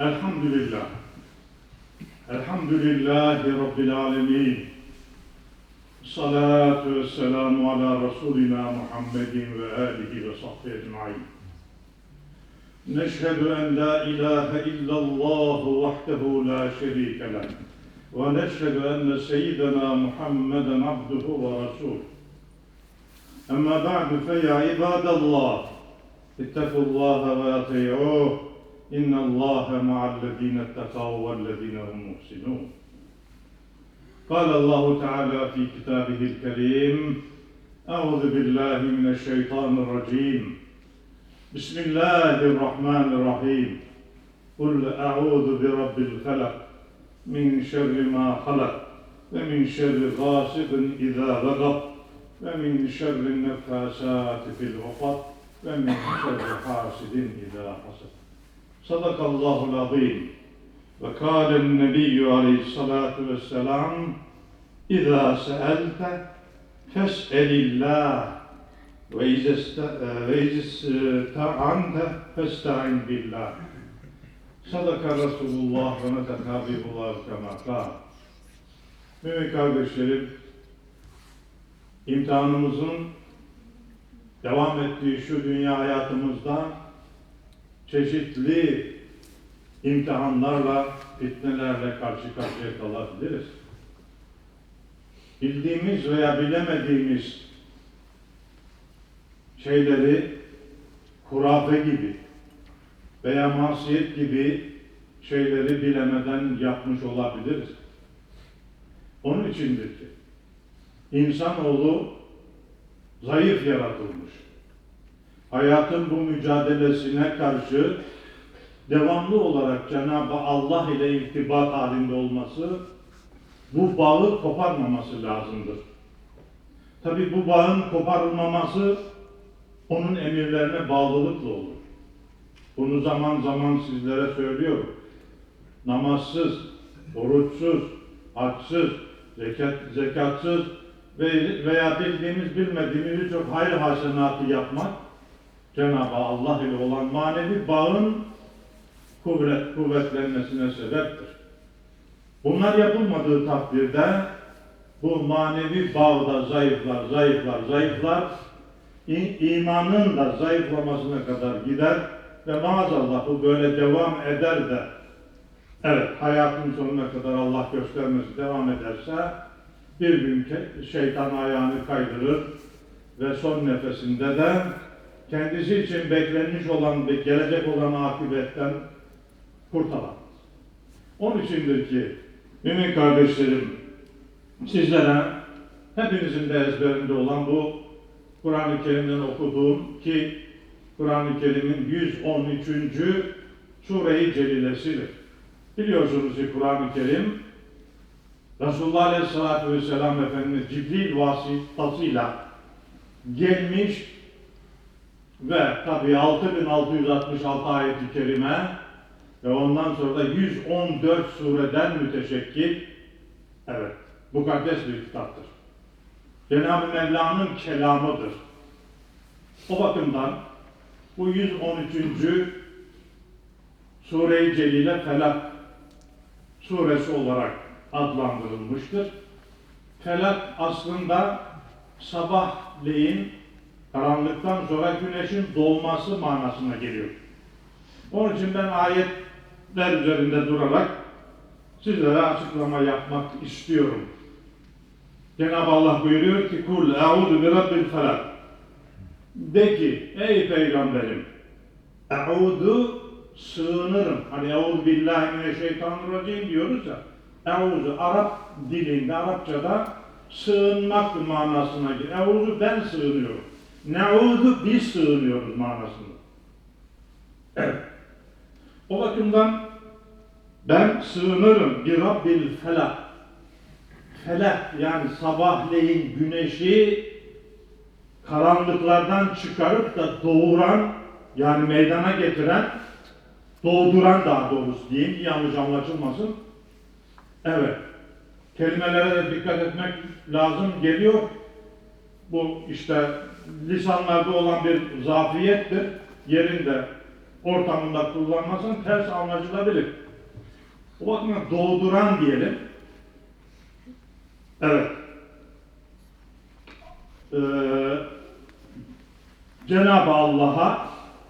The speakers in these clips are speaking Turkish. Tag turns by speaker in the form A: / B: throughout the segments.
A: Elhamdülillah. Elhamdülillahi Rabbil alemin. Salatu ve selamu ala Resulina Muhammedin ve alihi ve sahbihi ecma'in. نشهد أن لا إله إلا الله وحده لا شريك له ونشهد أن سيدنا محمدا عبده ورسوله أما بعد فيا عباد الله اتقوا الله وأطيعوه إن الله مع الذين اتقوا والذين هم محسنون. قال الله تعالى في كتابه الكريم أعوذ بالله من الشيطان الرجيم. بسم الله الرحمن الرحيم. قل أعوذ برب الفلق من شر ما خلق ومن شر غاسق إذا وقب ومن شر النفاسات في العقد ومن شر حاسد إذا حسد. Sadakallahu azim. Ve kâlen nebiyyü aleyhissalâtu vesselâm İzâ se'elte fes'elillâh ve izista'ante festa'in billah. Sadaka Resulullah ve netekâbihullah kemâkâh. Mümin kardeşlerim, imtihanımızın devam ettiği şu dünya hayatımızda çeşitli imtihanlarla, fitnelerle karşı karşıya kalabiliriz. Bildiğimiz veya bilemediğimiz şeyleri hurafe gibi veya masiyet gibi şeyleri bilemeden yapmış olabiliriz. Onun içindir ki insanoğlu zayıf yaratılmış. Hayatın bu mücadelesine karşı devamlı olarak Cenab-ı Allah ile irtibat halinde olması, bu bağı koparmaması lazımdır. Tabi bu bağın koparılmaması onun emirlerine bağlılıkla olur. Bunu zaman zaman sizlere söylüyorum. Namazsız, oruçsuz, haksız, zekat, zekatsız ve- veya bildiğimiz bilmediğimiz birçok hayır hasenatı yapmak Cenab-ı Allah ile olan manevi bağın kuvvet, kuvvetlenmesine sebeptir. Bunlar yapılmadığı takdirde bu manevi bağda zayıflar, zayıflar, zayıflar, imanın da zayıflamasına kadar gider ve maazallah bu böyle devam eder de evet hayatın sonuna kadar Allah göstermesi devam ederse bir gün şeytan ayağını kaydırır ve son nefesinde de kendisi için beklenmiş olan ve gelecek olan akıbetten kurtulamaz. Onun içindir ki mümin kardeşlerim sizlere hepinizin de ezberinde olan bu Kur'an-ı Kerim'den okuduğum ki Kur'an-ı Kerim'in 113. Sure-i Celilesidir. Biliyorsunuz ki Kur'an-ı Kerim Resulullah Aleyhisselatü Vesselam Efendimiz Cibril vasıtasıyla gelmiş ve tabi 6666 ayet-i kerime ve ondan sonra da 114 sureden müteşekkil evet mukaddes bir kitaptır. Cenab-ı Mevla'nın kelamıdır. O bakımdan bu 113. Sure-i Celile Felak suresi olarak adlandırılmıştır. Felak aslında sabahleyin karanlıktan sonra güneşin doğması manasına geliyor. Onun için ben ayetler üzerinde durarak sizlere açıklama yapmak istiyorum. Cenab-ı Allah buyuruyor ki kul e'udu bi rabbil felak. De ki ey peygamberim e'udu sığınırım. Hani e'udu billahi mineşşeytanirracim diyoruz ya. E'udu Arap dilinde Arapçada sığınmak manasına gelir. E'udu ben sığınıyorum. Ne'udu biz sığınıyoruz manasında. Evet. O bakımdan ben sığınırım bir Rabbil felak. Felak yani sabahleyin güneşi karanlıklardan çıkarıp da doğuran yani meydana getiren doğduran daha doğrusu diyeyim ki yanlış anlaşılmasın. Evet. Kelimelere de dikkat etmek lazım geliyor. Bu işte lisanlarda olan bir zafiyettir. Yerinde ortamında kullanmazsan ters anlaşılabilir. O bakımdan doğduran diyelim. Evet. Ee, Cenab-ı Allah'a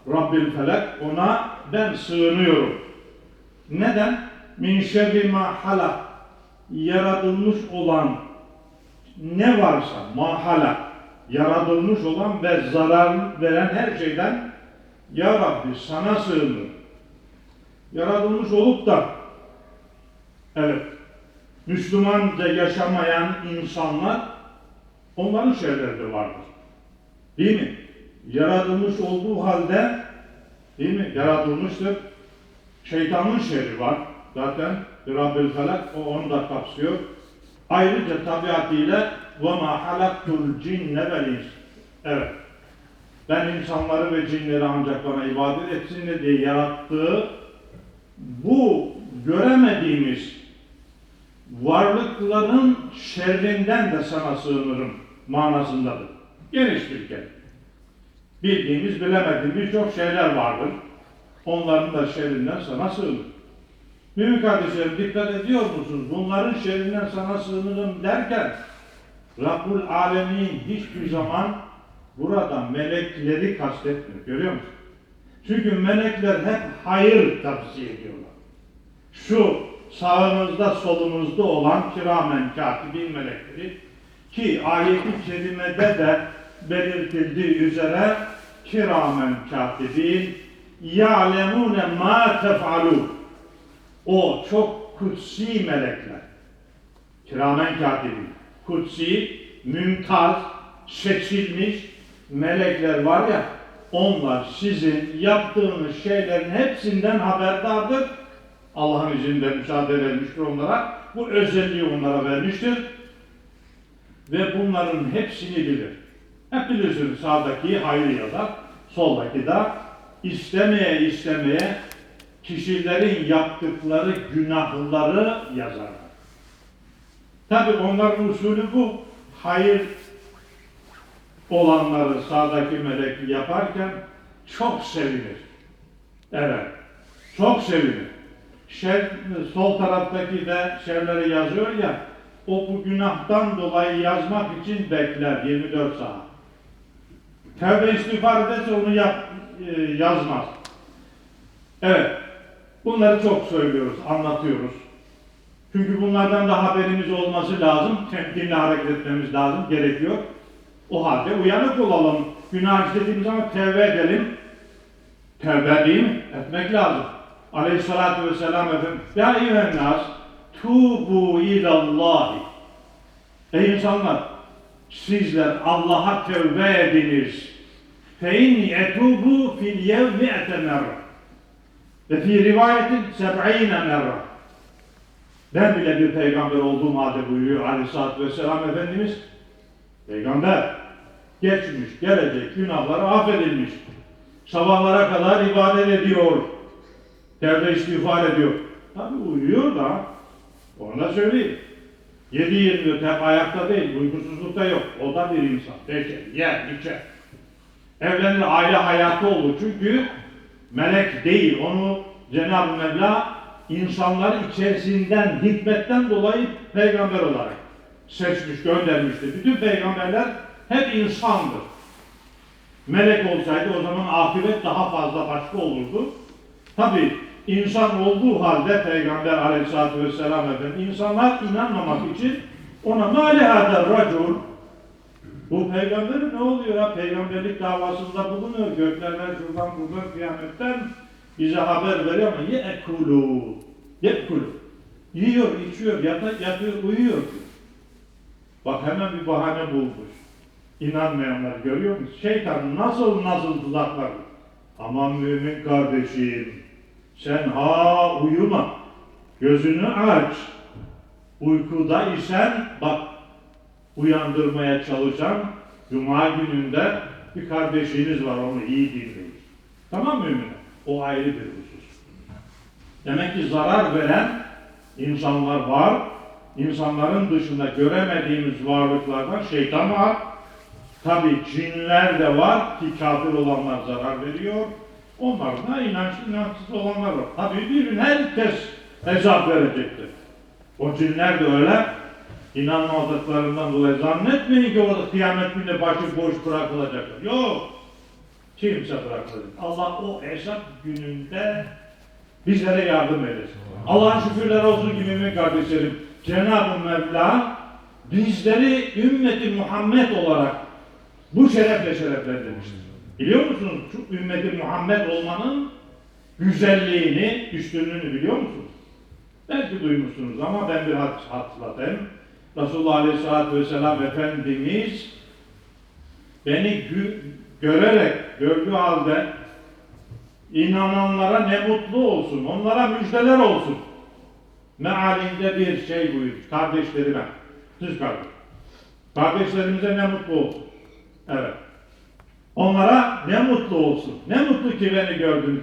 A: Rabbil Felek ona ben sığınıyorum. Neden? Min şerri ma halak yaratılmış olan ne varsa mahala yaratılmış olan ve zarar veren her şeyden Ya Rabbi sana sığınırım. Yaratılmış olup da evet Müslümanca yaşamayan insanlar onların şerleri de vardır. Değil mi? Yaratılmış olduğu halde değil mi? Yaratılmıştır. Şeytanın şerri var. Zaten Rabbül Felak o onu da kapsıyor. Ayrıca tabiatıyla وَمَا حَلَقْتُ الْجِنَّ وَالْاِنْسِ Evet. Ben insanları ve cinleri ancak bana ibadet etsin diye yarattığı bu göremediğimiz varlıkların şerrinden de sana sığınırım manasındadır. Geniş bir kelime. Bildiğimiz, bilemediğimiz birçok şeyler vardır. Onların da şerrinden sana sığınırım. Mümin kardeşlerim dikkat ediyor musunuz? Bunların şerrinden sana sığınırım derken Rabbul Alemin hiçbir zaman burada melekleri kastetmiyor. Görüyor musun? Çünkü melekler hep hayır tavsiye ediyorlar. Şu sağınızda solunuzda olan kiramen katibin melekleri ki ayeti kerimede de belirtildiği üzere kiramen katibin ya'lemune ma tef'alun o çok kutsi melekler. Kiramen katibin. Kutsi, mümtaz, seçilmiş melekler var ya, onlar sizin yaptığınız şeylerin hepsinden haberdardır. Allah'ın izniyle müsaade vermiştir onlara. Bu özelliği onlara vermiştir. Ve bunların hepsini bilir. Hep bilirsiniz sağdaki hayrı yazar, soldaki de istemeye istemeye kişilerin yaptıkları günahları yazarlar. Tabi onların usulü bu. Hayır olanları sağdaki melek yaparken çok sevinir. Evet, çok sevinir. Şer, sol taraftaki de şerleri yazıyor ya, o bu günahtan dolayı yazmak için bekler 24 saat. Tevbe istiğfar ederse onu yap, e, yazmaz. Evet, bunları çok söylüyoruz, anlatıyoruz. Çünkü bunlardan da haberimiz olması lazım, temkinli hareket etmemiz lazım, gerekiyor. O halde uyanık olalım. Günah işlediğimiz zaman tevbe edelim. Tevbe değil? Etmek lazım. Aleyhissalatü vesselam efendim. Ya eyyühennâs tuğbu ilallahi. Ey insanlar sizler Allah'a tevbe ediniz. Fe inni etubu fil yevmi etemerre. Ve fi rivayetin seb'ine merre. Ben bile bir peygamber olduğum halde buyuruyor Aleyhisselatü Vesselam Efendimiz. Peygamber geçmiş, gelecek günahları affedilmiş. Sabahlara kadar ibadet ediyor. Tevbe istiğfar ediyor. Tabi uyuyor da onu da söyleyeyim. 7-24 hep ayakta değil, uykusuzlukta yok. O da bir insan. Peki, yer, içer. Evlenir, aile hayatı olur. Çünkü melek değil. Onu Cenab-ı Mevla insanlar içerisinden, hikmetten dolayı peygamber olarak seçmiş, göndermiştir. Bütün peygamberler hep insandır. Melek olsaydı o zaman akıbet daha fazla başka olurdu. Tabi insan olduğu halde Peygamber aleyhissalatü vesselam efendim insanlar inanmamak için ona mâlihâder racul bu peygamberin ne oluyor ya? Peygamberlik davasında bulunuyor. Göklerden şuradan buradan kıyametten bize haber veriyor ama ye'kulu ye'kulu yiyor, içiyor, yata, yatıyor, uyuyor. Bak hemen bir bahane bulmuş. İnanmayanlar görüyor musun? Şeytan nasıl nasıl tuzaklar. Aman mümin kardeşim sen ha uyuma. Gözünü aç. Uykuda isen bak uyandırmaya çalışan Cuma gününde bir kardeşiniz var onu iyi dinleyin. Tamam mı mümin? O ayrı bir husus. Demek ki zarar veren insanlar var. İnsanların dışında göremediğimiz varlıklardan şeytan var. Tabi cinler de var ki kafir olanlar zarar veriyor. Onlarda inançlı inançsız olanlar var. Tabii bir gün herkes hesap verecektir. O cinler de öyle. İnanmadıklarından dolayı zannetmeyin ki orada kıyamet günü başı boş bırakılacaklar. Yok. Kimse bırakılacak. Allah o hesap gününde bizlere yardım eylesin. Allah'a şükürler olsun ki mümin kardeşlerim. Cenab-ı Mevla bizleri ümmeti Muhammed olarak bu şerefle şereflendirmiştir. Biliyor musunuz şu ümmeti Muhammed olmanın güzelliğini, üstünlüğünü biliyor musunuz? Belki duymuşsunuz ama ben bir hat hatırlatayım. Resulullah Aleyhisselatü Vesselam Efendimiz beni görerek, gördüğü halde inananlara ne mutlu olsun, onlara müjdeler olsun. Mealinde bir şey buyurmuş, kardeşlerime, siz kardeş. Kardeşlerimize ne mutlu olsun. Evet. Onlara ne mutlu olsun. Ne mutlu ki beni gördünüz.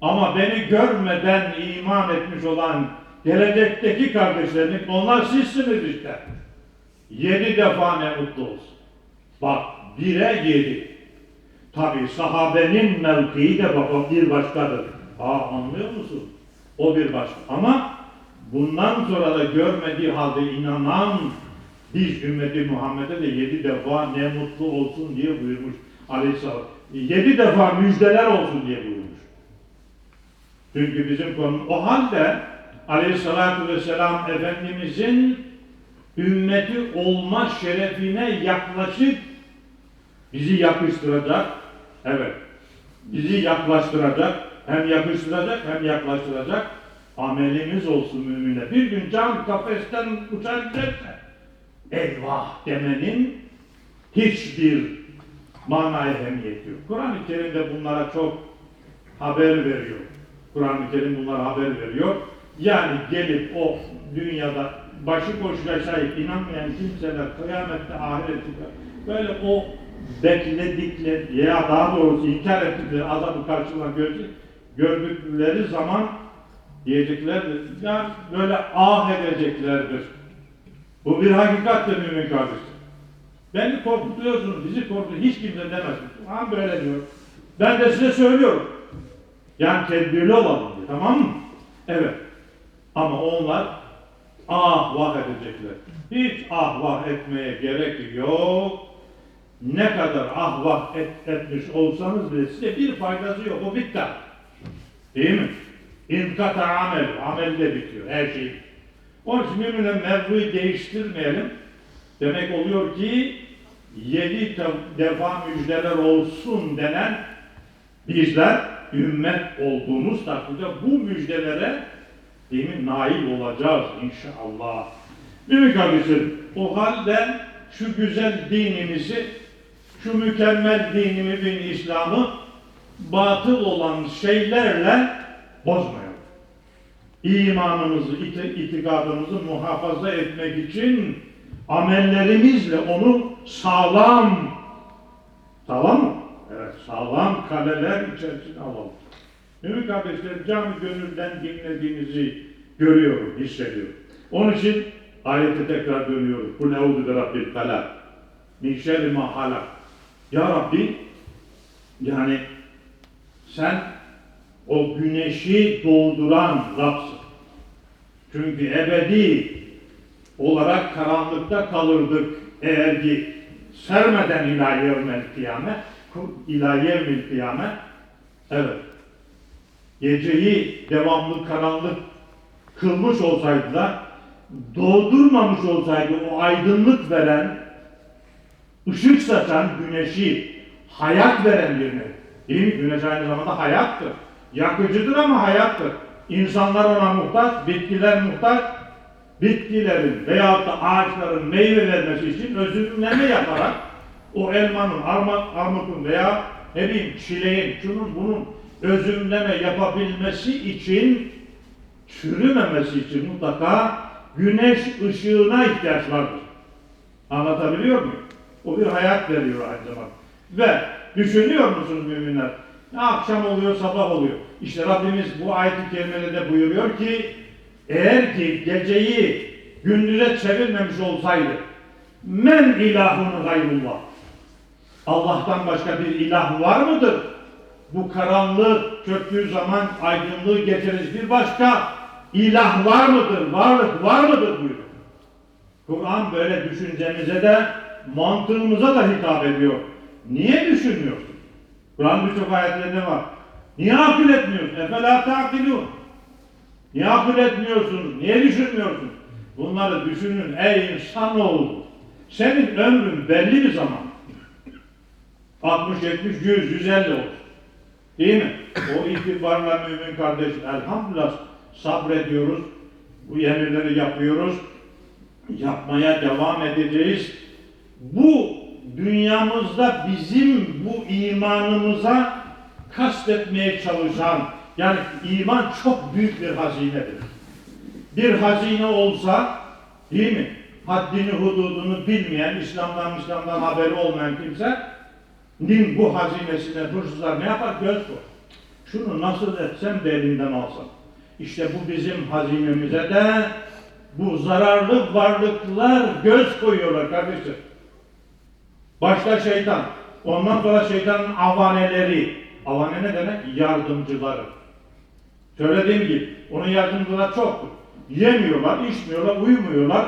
A: Ama beni görmeden iman etmiş olan gelecekteki kardeşlerim, onlar sizsiniz işte. Yedi defa ne mutlu olsun. Bak, bire yedi. Tabi sahabenin mevkii de baba bir başkadır. Aa anlıyor musun? O bir başka. Ama bundan sonra da görmediği halde inanan biz ümmeti Muhammed'e de yedi defa ne mutlu olsun diye buyurmuş Aleyhisselam. Yedi defa müjdeler olsun diye buyurmuş. Çünkü bizim konu o halde Aleyhisselatü Vesselam Efendimizin ümmeti olma şerefine yaklaşık bizi yakıştıracak, evet, bizi yaklaştıracak, hem yakıştıracak hem yaklaştıracak amelimiz olsun mümine. Bir gün can kafesten uçar giderse, eyvah demenin hiçbir manaya ehemmiyeti yok. Kur'an-ı Kerim'de bunlara çok haber veriyor. Kur'an-ı Kerim bunlara haber veriyor. Yani gelip o dünyada başı boş yaşayıp inanmayan kimseler kıyamette ahirette böyle o bekledikleri ya daha doğrusu inkar ettikleri azabı karşılarına görecek, gördükleri zaman diyeceklerdir. Yani böyle ah edeceklerdir. Bu bir hakikattir mümin kardeşler. Beni korkutuyorsunuz, bizi korkutuyor. Hiç kimse demez. Ha böyle diyor. Ben de size söylüyorum. Yani tedbirli olalım diye. Tamam mı? Evet. Ama onlar ah vah edecekler. Hiç ah vah etmeye gerek yok. Ne kadar ah vah et, etmiş olsanız bile size bir faydası yok. O bitti. Değil mi? İnkata amel. Amel de bitiyor. Her şey. Onun için müminle mevzuyu değiştirmeyelim. Demek oluyor ki yedi defa müjdeler olsun denen bizler ümmet olduğumuz takdirde bu müjdelere değil mi, nail olacağız inşallah. Mümin kardeşlerim, o halde şu güzel dinimizi, şu mükemmel dinimizin İslam'ı batıl olan şeylerle bozmayalım. İmanımızı, iti- itikadımızı muhafaza etmek için amellerimizle onu sağlam, sağlam mı? Evet, sağlam kaleler içerisine alalım. Mümin kardeşlerim, canı gönülden dinlediğinizi görüyorum, hissediyorum. Onun için ayete tekrar dönüyorum. Kul euzu bi rabbil felak. Min şerri ma. Ya Rabbi, yani sen o güneşi doğduran Rab'sın. Çünkü ebedi olarak karanlıkta kalırdık eğer ki sermeden ila yevmel kıyamet, ila yevmil kıyamet, evet, geceyi devamlı karanlık kılmış olsaydılar, doğdurmamış olsaydı o aydınlık veren, ışık saçan güneşi, hayat veren birine, değil mi? Güneş aynı zamanda hayattır. Yakıcıdır ama hayattır. İnsanlar ona muhtaç, bitkiler muhtaç, bitkilerin veyahut da ağaçların meyve vermesi için özümleme yaparak o elmanın, arma, armutun veya ne bileyim çileğin, şunun bunun özümleme yapabilmesi için çürümemesi için mutlaka güneş ışığına ihtiyaç vardır. Anlatabiliyor muyum? O bir hayat veriyor aynı zamanda. Ve düşünüyor musunuz müminler? Akşam oluyor, sabah oluyor. İşte Rabbimiz bu ayet-i kerimede buyuruyor ki eğer ki geceyi gündüze çevirmemiş olsaydı men ilahun gayrullah Allah'tan başka bir ilah var mıdır? Bu karanlık çöktüğü zaman aydınlığı getirir. Bir başka ilah var mıdır? Varlık var mıdır buyuruyor. Kur'an böyle düşüncemize de mantığımıza da hitap ediyor. Niye düşünmüyorsun? Kur'an birçok ayetlerinde var. Niye akıl etmiyorsun? Efela ta'kilun. Niye akıl etmiyorsunuz? Niye düşünmüyorsun? Bunları düşünün ey insanoğlu. Senin ömrün belli bir zaman. 60, 70, 100, 150 olsun. Değil mi? O itibarla mümin kardeş elhamdülillah sabrediyoruz. Bu emirleri yapıyoruz. Yapmaya devam edeceğiz. Bu dünyamızda bizim bu imanımıza kastetmeye çalışan yani iman çok büyük bir hazinedir. Bir hazine olsa değil mi? Haddini hududunu bilmeyen, İslam'dan İslam'dan haberi olmayan kimse nin bu hazinesine hırsızlar ne yapar? Göz koy. Şunu nasıl etsem de elinden alsam. İşte bu bizim hazinemize de bu zararlı varlıklar göz koyuyorlar kardeşim. Başta şeytan. Ondan sonra şeytanın avaneleri. Avane ne demek? Yardımcıları. Söylediğim gibi onun yardımcıları çoktur. Yemiyorlar, içmiyorlar, uyumuyorlar.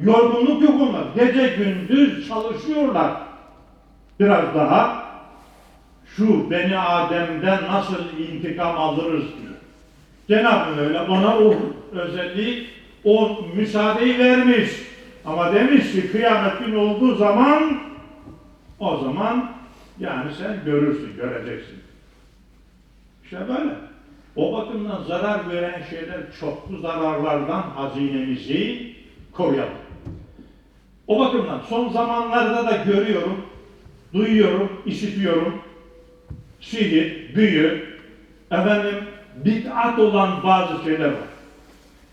A: Yorgunluk yok onlar. Gece gündüz çalışıyorlar. Biraz daha şu beni Adem'den nasıl intikam alırız diyor. Cenab-ı Mevla bana o özelliği, o müsaadeyi vermiş. Ama demiş ki kıyamet günü olduğu zaman o zaman yani sen görürsün, göreceksin. İşte böyle. O bakımdan zarar veren şeyler çoklu zararlardan hazinemizi koruyalım. O bakımdan son zamanlarda da görüyorum, duyuyorum, işitiyorum. Sihir, büyü, efendim bid'at olan bazı şeyler var.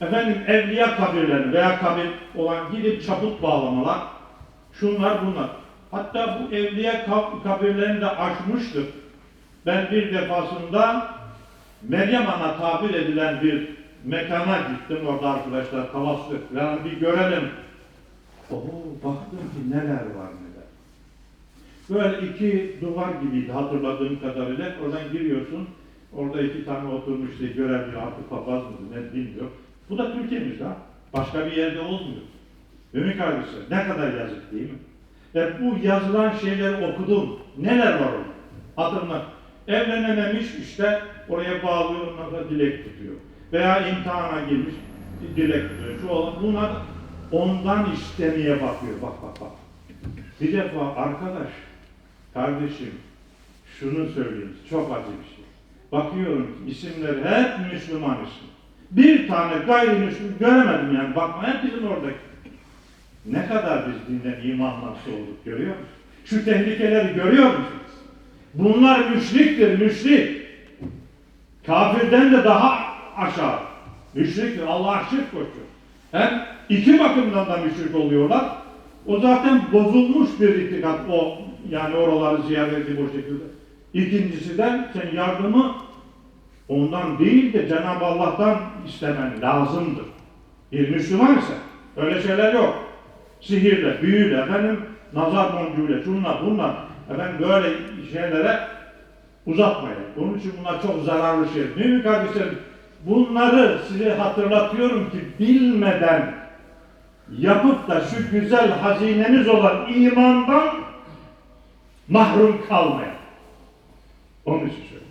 A: Efendim evliya kabirlerini veya kabir olan gidip çabuk bağlamalar, şunlar bunlar. Hatta bu evliya kab- kabirlerini de aşmıştır. Ben bir defasında Meryem Ana tabir edilen bir mekana gittim orada arkadaşlar tavaflık yani bir görelim. Oo, baktım ki neler var neler. Böyle iki duvar gibiydi hatırladığım kadarıyla. Oradan giriyorsun. Orada iki tane oturmuş işte görevli artık papaz mı ne bilmiyorum. Bu da Türkiye'mizde. ha. Başka bir yerde olmuyor. Mümin kardeşler ne kadar yazık değil mi? Ve bu yazılan şeyleri okudum. Neler var orada? Hatırla. Evlenememiş işte oraya bağlıyor ondan sonra dilek tutuyor. Veya imtihana girmiş dilek tutuyor. Şu olan bunlar ondan istemeye bakıyor. Bak bak bak. Bir defa arkadaş, kardeşim şunu söyleyeyim. Çok acı bir şey. Bakıyorum ki isimleri hep Müslüman isim. Bir tane gayrimüslim göremedim yani. Bakma hep bizim oradaki. Ne kadar biz dinden imandan soğuduk görüyor musun? Şu tehlikeleri görüyor musunuz? Bunlar müşriktir, müşrik. Kafirden de daha aşağı. Müşriktir, Allah'a şirk koşuyor. Hem iki bakımdan da müşrik oluyorlar. O zaten bozulmuş bir itikat o yani oraları ziyaret edip o şekilde. İkincisi de sen yardımı ondan değil de Cenab-ı Allah'tan istemen lazımdır. Bir Müslüman ise öyle şeyler yok. Sihirle, büyüyle, efendim nazar boncuğuyla, şunla bunlar efendim böyle şeylere uzatmayın. Bunun için bunlar çok zararlı şey. Mümin kardeşlerim bunları size hatırlatıyorum ki bilmeden yapıp da şu güzel hazinemiz olan imandan mahrum kalmayın. Onun için söylüyorum.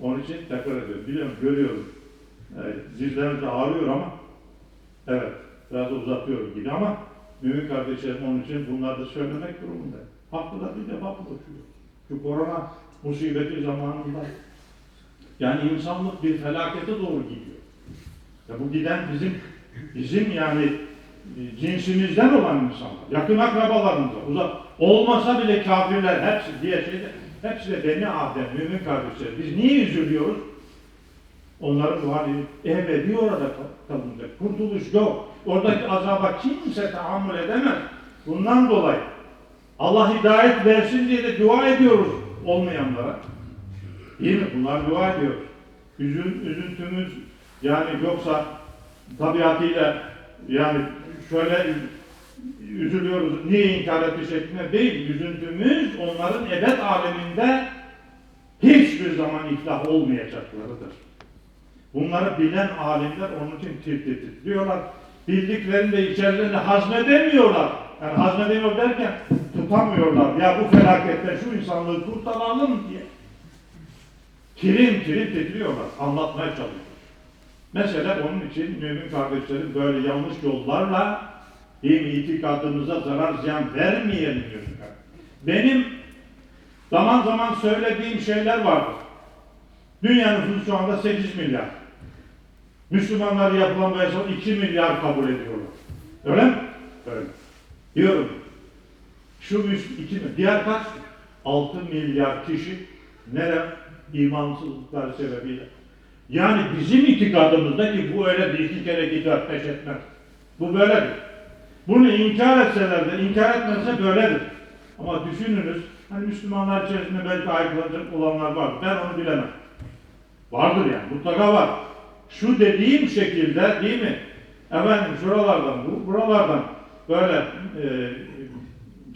A: Onun için tekrar ediyorum. Biliyorum, görüyorum. Evet, de ağrıyor ama evet, biraz uzatıyorum gibi ama mümin kardeşlerim onun için bunları da söylemek durumunda. Haklı da bir defa konuşuyor. Şu korona musibeti zamanında yani insanlık bir felakete doğru gidiyor. Ya bu giden bizim bizim yani cinsimizden olan insanlar, yakın akrabalarımıza, uzak olmasa bile kafirler hepsi diye şeyde hepsi de beni Adem, mümin kardeşler. Biz niye üzülüyoruz? Onların bu hali ebedi orada kal- kalınacak. Kurtuluş yok. Oradaki azaba kimse tahammül edemez. Bundan dolayı Allah hidayet versin diye de dua ediyoruz olmayanlara. Değil mi? Bunlar dua ediyoruz. Üzün, üzüntümüz yani yoksa tabiatıyla yani şöyle üzülüyoruz, niye inkar etti şeklinde değil. Üzüntümüz onların ebed aleminde hiç hiçbir zaman iflah olmayacaklarıdır. Bunları bilen alimler onun için tir titriyorlar. Bildiklerini de içerilerinde hazmedemiyorlar. Yani hazmedemiyor derken tutamıyorlar. Ya bu felaketten şu insanlığı kurtaralım diye. Tirim tirim titriyorlar. Anlatmaya çalışıyor. Mesela onun için mümin kardeşlerim böyle yanlış yollarla hem itikadımıza zarar ziyan vermeyelim diyor. Benim zaman zaman söylediğim şeyler vardır. Dünya nüfusu şu anda 8 milyar. Müslümanlar yapılan bu hesap 2 milyar kabul ediyorlar. Öyle mi? Öyle. Diyorum. Şu Müs- iki mi? Diğer kaç? 6 milyar kişi nere? İmansızlıklar sebebiyle. Yani bizim itikadımızda ki bu öyle bir iki kere gider peş etmez. Bu böyledir. Bunu inkar etseler de inkar etmezse böyledir. Ama düşününüz, hani Müslümanlar içerisinde belki aykırılık olanlar var. Ben onu bilemem. Vardır yani, mutlaka var. Şu dediğim şekilde değil mi? Efendim şuralardan, bu, buralardan böyle e,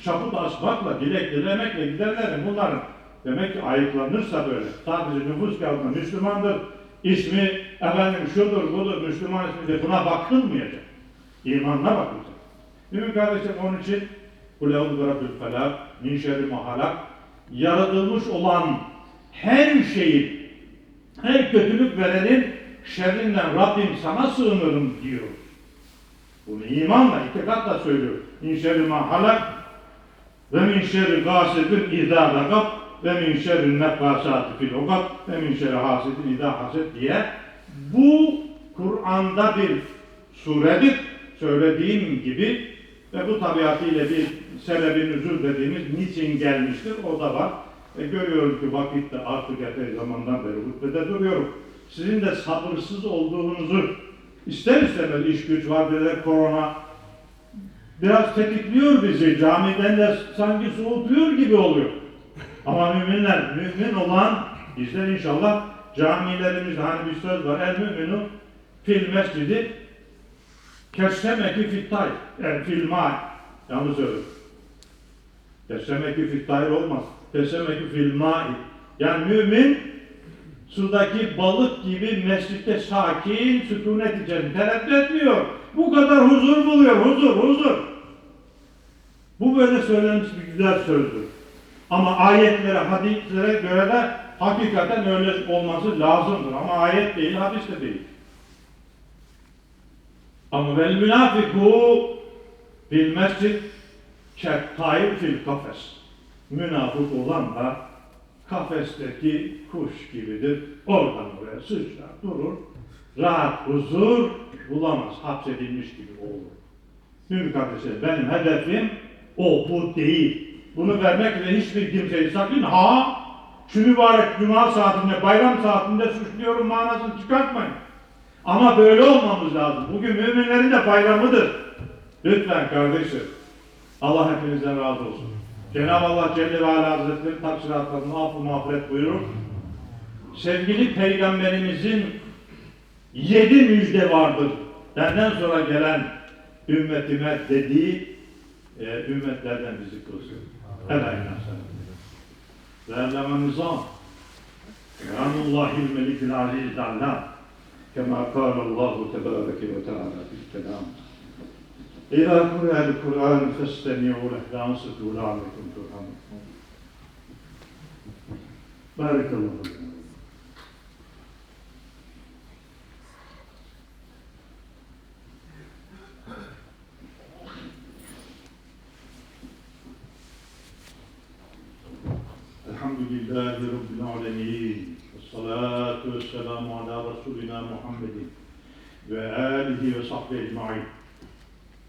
A: çaput asmakla, dilek dilemekle giderlerin bunların demek ki ayıklanırsa böyle sadece nüfus kağıdında Müslümandır, ismi efendim şudur budur Müslüman ismi de buna bakılmayacak. İmanına bakılacak. Mümin kardeşlerim onun için Kul eûzü birabbül felak min şerri mahalak yaratılmış olan her şeyi her kötülük verenin şerrinden Rabbim sana sığınırım diyor. Bunu imanla, itikatla söylüyor. Min şerri mahalak ve min şerri gâsidin idâ vekab ve min şerri nefâsâti fil ukab ve min şerri hasidin idâ haset diye bu Kur'an'da bir suredir. Söylediğim gibi ve bu tabiatıyla bir sebebi nüzul dediğimiz niçin gelmiştir o da var. Ve görüyorum ki vakitte artık epey zamandan beri hutbede duruyorum. Sizin de sabırsız olduğunuzu ister istemez iş güç var dedi korona biraz tetikliyor bizi. Camiden de sanki soğutuyor gibi oluyor. Ama müminler, mümin olan bizler inşallah camilerimizde hani bir söz var. El müminu fil mescidi Kessemeki fittay. Yani fil ma. Yanlış söyledim. Kessemeki fittay olmaz. Kessemeki fil ma. Yani mümin sudaki balık gibi mescitte sakin, sükunet içerisinde tereddüt etmiyor. Bu kadar huzur buluyor. Huzur, huzur. Bu böyle söylenmiş bir güzel sözdür. Ama ayetlere, hadislere göre de hakikaten öyle olması lazımdır. Ama ayet değil, hadis de değil. Ama vel münafiku fil mescid kettayr fil kafes. Münafık olan da kafesteki kuş gibidir. Oradan oraya sıçrar, durur. Rahat, huzur bulamaz. Hapsedilmiş gibi olur. Şimdi kardeşler benim hedefim o, bu değil. Bunu vermekle hiçbir kimseyi sakın ha şu mübarek cuma saatinde, bayram saatinde suçluyorum manasını çıkartmayın. Ama böyle olmamız lazım. Bugün müminlerin de bayramıdır. Lütfen kardeşim. Allah hepinizden razı olsun. Cenab-ı Allah Celle ve Ala Hazretleri taksiratlarını affı mağfiret buyurur. Sevgili Peygamberimizin yedi müjde vardır. Benden sonra gelen ümmetime dediği e, ümmetlerden bizi kılsın. Evet. Verlemen nizam. Keramullahil melikil aziz Allah. كما قال الله تبارك وتعالى في الكلام إذا قرأ القرآن فاستمعوا له وأنصتوا لعلكم ترحمون بارك الله فيكم لله رب العالمين والصلاة والسلام على رسولنا محمد وآله وصحبه أجمعين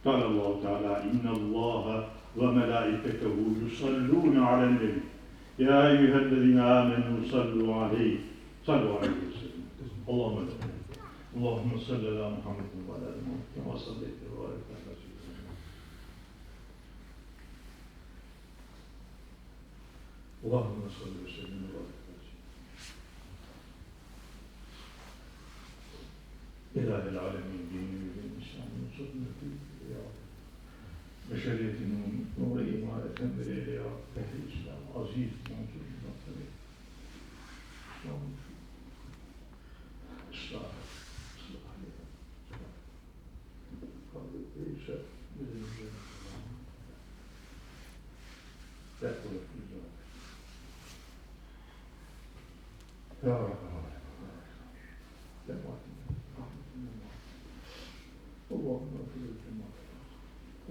A: قال الله تعالى إن الله وملائكته يصلون على النبي يا أيها الذين آمنوا صلوا عليه صلوا عليه وسلم اللهم صل اللهم صل على محمد وعلى آل محمد كما Allah'ıma sallallahu aleyhi ve sellem İlahel alemin dini ve din İslam'ın sünneti ya. Beşeriyetinin nuru imareten ve ya. Ehli İslam aziz mansur muhtemel İslam'ın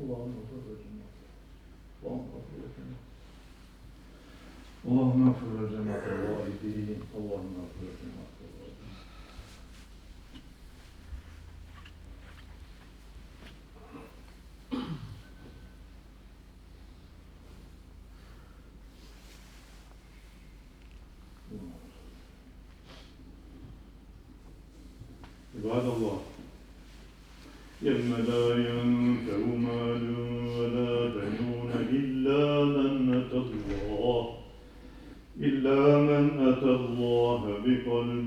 A: Allah'ım nasıl özüm Allah'ım nasıl özüm اللهم اغفر لجماعة الوالدين اللهم اغفر لجماعة الوالدين عباد الله يوم لا ينفع the
B: people